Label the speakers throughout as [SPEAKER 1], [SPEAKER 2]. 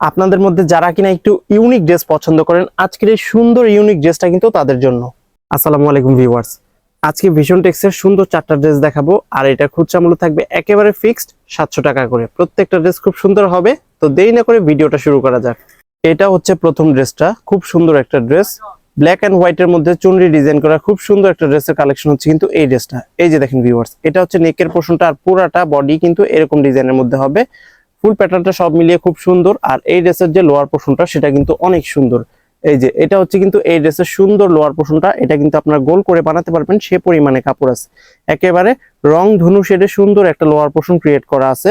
[SPEAKER 1] আপনাদের মধ্যে যারা কিনা একটু ইউনিক ড্রেস পছন্দ করেন, আজকের এই সুন্দর ইউনিক ড্রেসটা কিন্তু তাদের জন্য। আসসালামু আলাইকুম ভিউয়ার্স আজকে ভিশন টেক্সের সুন্দর চারটা ড্রেস দেখাবো, আর এটা খুচরা মূল্য থাকবে একেবারে ফিক্সড সাতশো টাকা করে। প্রত্যেকটা ড্রেস খুব সুন্দর হবে, তো দেরি না করে ভিডিওটা শুরু করা যাক। এটা হচ্ছে প্রথম ড্রেসটা খুব সুন্দর একটা ড্রেস ব্ল্যাক অ্যান্ড হোয়াইটের মধ্যে চুনরি ডিজাইন করা খুব সুন্দর একটা ড্রেসের কালেকশন হচ্ছে কিন্তু এই ড্রেসটা এই যে দেখেন ভিউয়ার্স এটা হচ্ছে নেকের পোর্শনটা আর পুরাটা বডি কিন্তু এরকম ডিজাইনের মধ্যে হবে। ফুল প্যাটার্নটা সব মিলিয়ে খুব সুন্দর। আর এই ড্রেসের যে লোয়ার পোর্শনটা সেটা কিন্তু অনেক সুন্দর। এই যে, এটা হচ্ছে কিন্তু এই ড্রেসের সুন্দর লোয়ার পোর্শনটা এটা কিন্তু আপনারা গোল করে বানাতে পারবেন, সে পরিমাণে কাপড় আছে। একেবারে রং ধনু শেডে সুন্দর একটা লোয়ার পোর্শন ক্রিয়েট করা আছে।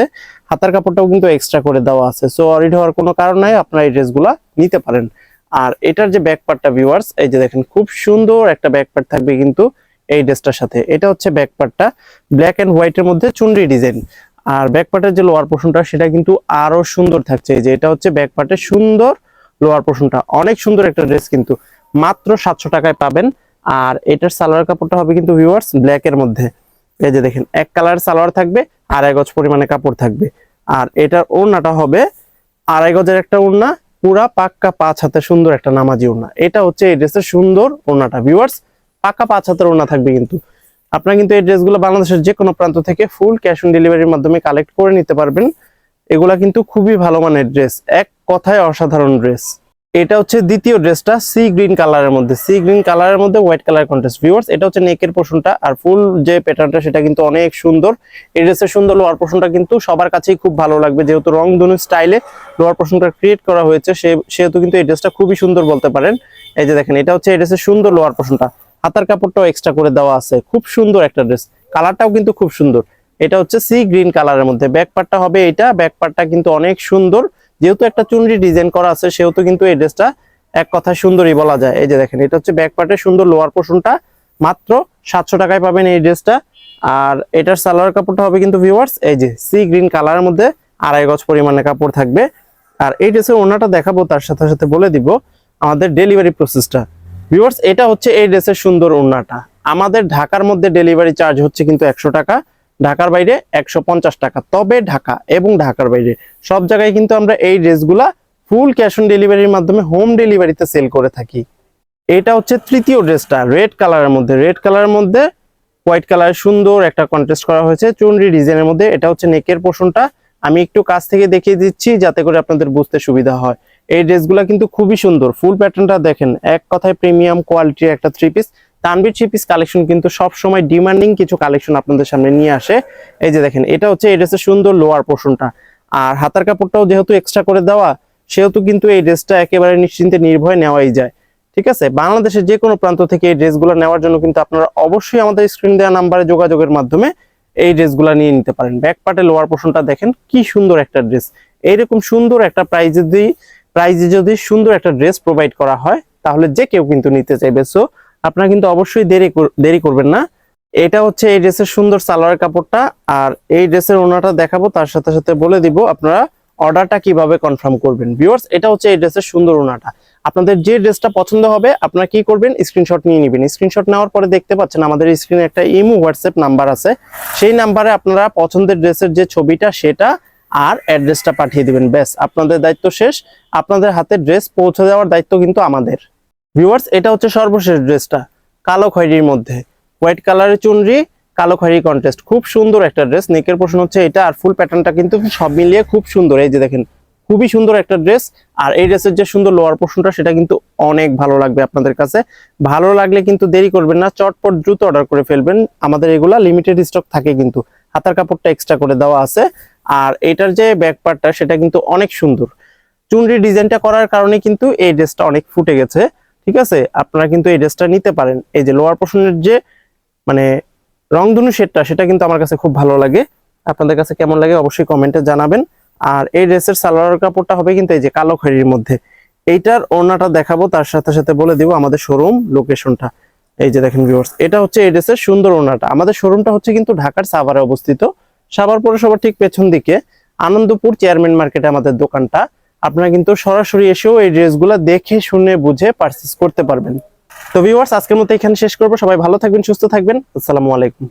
[SPEAKER 1] হাতার কাপড়টাও কিন্তু এক্সট্রা করে দেওয়া আছে। সো অরিড হওয়ার কোনো কারণ নাই, আপনারা এই ড্রেসগুলা নিতে পারেন। আর এটার যে ব্যাক পার্টটা ভিউয়ার্স এই যে দেখেন, খুব সুন্দর একটা ব্যাক পার্ট থাকবে কিন্তু এই ড্রেসটার সাথে। এটা হচ্ছে ব্যাক পার্টটা ব্ল্যাক এন্ড হোয়াইটের মধ্যে চুনরি ডিজাইন আর ব্যাক পার্টের যে লোয়ার পোর্শনটা সেটা কিন্তু আরও সুন্দর থাকছে। যে এটা হচ্ছে ব্যাক পার্টের সুন্দর লোয়ার পোর্শনটা অনেক সুন্দর একটা ড্রেস কিন্তু। মাত্র সাতশো টাকায় পাবেন। আর এটার সালোয়ার কাপড়টা হবে কিন্তু ভিউয়ার্স ব্ল্যাক এর মধ্যে। এই যে দেখেন, এক কালার সালোয়ার থাকবে, আড়াই গজ পরিমাণে কাপড় থাকবে। আর এটার ওড়নাটা হবে আড়াই গজের একটা ওড়না, পুরা পাক্কা পাঁচ হাতে সুন্দর একটা নামাজি ওড়না। এটা হচ্ছে এই ড্রেসের সুন্দর ওড়নাটা। ভিউয়ার্স পাক্কা পাঁচ হাতের ওড়না থাকবে কিন্তু। আপনারা কিন্তু এই ড্রেসগুলো বাংলাদেশের যে কোনো প্রান্ত থেকে ফুল ক্যাশ অন ডেলিভারির মাধ্যমে কালেক্ট করে নিতে পারবেন। এগুলা কিন্তু খুবই ভালো মানের ড্রেস এক কথায় অসাধারণ ড্রেস এটা হচ্ছে দ্বিতীয় ড্রেসটা সি গ্রিন কালারের মধ্যে। সি গ্রিন কালারের মধ্যে হোয়াইট কালার কন্ট্রাস্ট ভিউয়ার্স এটা হচ্ছে নেকের পোর্শনটা আর ফুল যে প্যাটার্নটা সেটা কিন্তু অনেক সুন্দর। এই ড্রেসের সুন্দর লোয়ার পোর্শনটা কিন্তু সবার কাছেই খুব ভালো লাগবে, যেহেতু রং ধনু স্টাইলে লোয়ার পোর্শনটা ক্রিয়েট করা হয়েছে সেহেতু কিন্তু এই ড্রেসটা খুবই সুন্দর বলতে পারেন। এই যে দেখেন, এটা হচ্ছে এই ড্রেসের সুন্দর লোয়ার পোর্শনটা হাতার কাপড়টাও এক্সট্রা করে দেওয়া আছে। খুব সুন্দর একটা ড্রেস কালারটাও কিন্তু খুব সুন্দর। এটা হচ্ছে সি গ্রিন কালারের মধ্যে। ব্যাক পার্টটা হবে এটা। ব্যাক পার্টটা কিন্তু অনেক সুন্দর। যেহেতু একটা চুনরি ডিজাইন করা আছে, সেহেতু কিন্তু এই ড্রেসটা এক কথায় সুন্দরই বলা যায়। এই যে দেখেন, এটা হচ্ছে ব্যাক পার্টের সুন্দর লোয়ার পোর্শনটা মাত্র সাতশো টাকায় পাবেন এই ড্রেসটা আর এটার সালোয়ার কাপড়টা হবে কিন্তু ভিউয়ার্স এই যে সি গ্রিন কালারের মধ্যে আড়াই গজ পরিমাণে কাপড় থাকবে। আর এই ড্রেসের ওনাটা দেখাবো, তার সাথে সাথে বলে দিব আমাদের ডেলিভারি প্রসেসটা ভিউয়ার্স এটা হচ্ছে এই ড্রেসের সুন্দর ওড়নাটা। আমাদের ঢাকার মধ্যে ডেলিভারি চার্জ হচ্ছে কিন্তু একশো টাকা, ঢাকার বাইরে একশো পঞ্চাশ টাকা। তবে ঢাকা এবং ঢাকার বাইরে সব জায়গায় কিন্তু আমরা এই ড্রেসগুলা ফুল ক্যাশ অন ডেলিভারির মাধ্যমে হোম ডেলিভারিতে সেল করে থাকি। এটা হচ্ছে তৃতীয় ড্রেসটা রেড কালারের মধ্যে। রেড কালারের মধ্যে হোয়াইট কালারের সুন্দর একটা কন্টেস্ট করা হয়েছে। চুনরি ডিজাইনের মধ্যে। এটা হচ্ছে নেকের পোর্শনটা আমি একটু কাছ থেকে দেখিয়ে দিচ্ছি যাতে করে আপনাদের বুঝতে সুবিধা হয়। এই ড্রেসগুলো কিন্তু খুবই সুন্দর। ফুল প্যাটার্নটা দেখেন, এক কথায় প্রিমিয়াম কোয়ালিটির একটা three piece Tanvir three piece collection কিন্তু সব সময় ডিমান্ডিং কিছু কালেকশন আপনাদের সামনে নিয়ে আসে। এই যে দেখেন, এটা হচ্ছে এই ড্রেসের সুন্দর লোয়ার পোর্শনটা আর হাতার কাপড়টাও যেহেতু এক্সট্রা করে দেওয়া, সেহেতু কিন্তু এই ড্রেসটা একেবারে নিশ্চিন্তে নির্ভয় নেওয়াই যায়। ঠিক আছে? বাংলাদেশের যে কোনো প্রান্ত থেকে এই ড্রেসগুলো নেওয়ার জন্য কিন্তু আপনারা অবশ্যই আমাদের স্ক্রিন দেওয়া নাম্বারে যোগাযোগের মাধ্যমে এই ড্রেসগুলো নিয়ে নিতে পারেন। ব্যাক পার্টে লোয়ার পোর্শনটা দেখেন, কি সুন্দর একটা ড্রেস। এইরকম সুন্দর একটা প্রাইজ যদি প্রাইজে যদি সুন্দর একটা ড্রেস প্রোভাইড করা হয়, তাহলে যে কেউ কিন্তু নিতে চাইবে। সো আপনারা কিন্তু অবশ্যই দেরি দেরি করবেন না। এটা হচ্ছে এই ড্রেসের সুন্দর সালোয়ার কাপড়টা। আর এই ড্রেসের ওনাটা দেখাবো, তার সাথে সাথে বলে দিব আপনারা অর্ডারটা কীভাবে কনফার্ম করবেন। ভিউয়ার্স এটা হচ্ছে এই ড্রেসের সুন্দর ওনাটা। আপনাদের যে ড্রেসটা পছন্দ হবে, আপনারা কি করবেন? স্ক্রিনশট নিয়ে নেবেন। স্ক্রিনশট নেওয়ার পরে দেখতে পাচ্ছেন আমাদের স্ক্রিনে একটা ইমো হোয়াটসঅ্যাপ নাম্বার আছে। সেই নাম্বারে আপনারা পছন্দের ড্রেসের যে ছবিটা, সেটা আর অ্যাড্রেসটা পাঠিয়ে দিবেন। ব্যাস, আপনাদের দায়িত্ব শেষ। আপনাদের হাতে ড্রেস পৌঁছে দেওয়ার দায়িত্ব কিন্তু আমাদের। ভিউয়ার্স এটা হচ্ছে সর্বশেষ ড্রেসটা, কালো খয়েরির মধ্যে। হোয়াইট কালারের চুনরি, কালো খয়েরি কন্টেস্ট খুব সুন্দর একটা ড্রেস। নেকের পোর্শন হচ্ছে এটা, আর ফুল প্যাটার্নটা কিন্তু সব মিলিয়ে খুব সুন্দর। এই যে দেখেন, খুবই সুন্দর একটা ড্রেস। আর এই ড্রেসের যে সুন্দর লোয়ার পোর্শনটা সেটা কিন্তু অনেক ভালো লাগবে আপনাদের কাছে। ভালো লাগলে কিন্তু দেরি করবেন না, চটপট দ্রুত অর্ডার করে ফেলবেন। আমাদের এগুলা লিমিটেড স্টক থাকে কিন্তু। হাতার কাপড়টা এক্সট্রা করে দেওয়া আছে। আর এটার যে ব্যাক পার্টটা সেটা কিন্তু অনেক সুন্দর। চুনরি ডিজাইনটা করার কারণে কিন্তু এই ড্রেসটা অনেক ফুটে গেছে, ঠিক আছে? আপনারা কিন্তু এই ড্রেসটা নিতে পারেন। এই যে লোয়ার পোর্শনের যে মানে রংধনু শেডটা, সেটা কিন্তু আমার কাছে খুব ভালো লাগে। আপনাদের কাছে কেমন লাগে অবশ্যই কমেন্টে জানাবেন। আর এই ড্রেসের সালোয়ার কাপড়টা হবে কিন্তু এই যে কালো খয়েরির মধ্যে। এইটার ওড়নাটা দেখাবো, তার সাথে সাথে বলে দিব আমাদের শোরুম লোকেশনটা এই যে দেখেন ভিউয়ার্স এটা হচ্ছে এই ড্রেসের সুন্দর ওড়নাটা। আমাদের শোরুমটা হচ্ছে কিন্তু ঢাকার সাভারে অবস্থিত। সাভার পৌরসভার ঠিক পেছন দিকে আনন্দপুর চেয়ারম্যান মার্কেটে আমাদের দোকানটা। আপনারা কিন্তু সরাসরি এসেও এই ড্রেসগুলো দেখে, শুনে, বুঝে পারচেস করতে পারবেন। তো ভিউয়ার্স আজকের মতো এখানে শেষ করব। সবাই ভালো থাকবেন, সুস্থ থাকবেন। আসসালামু আলাইকুম।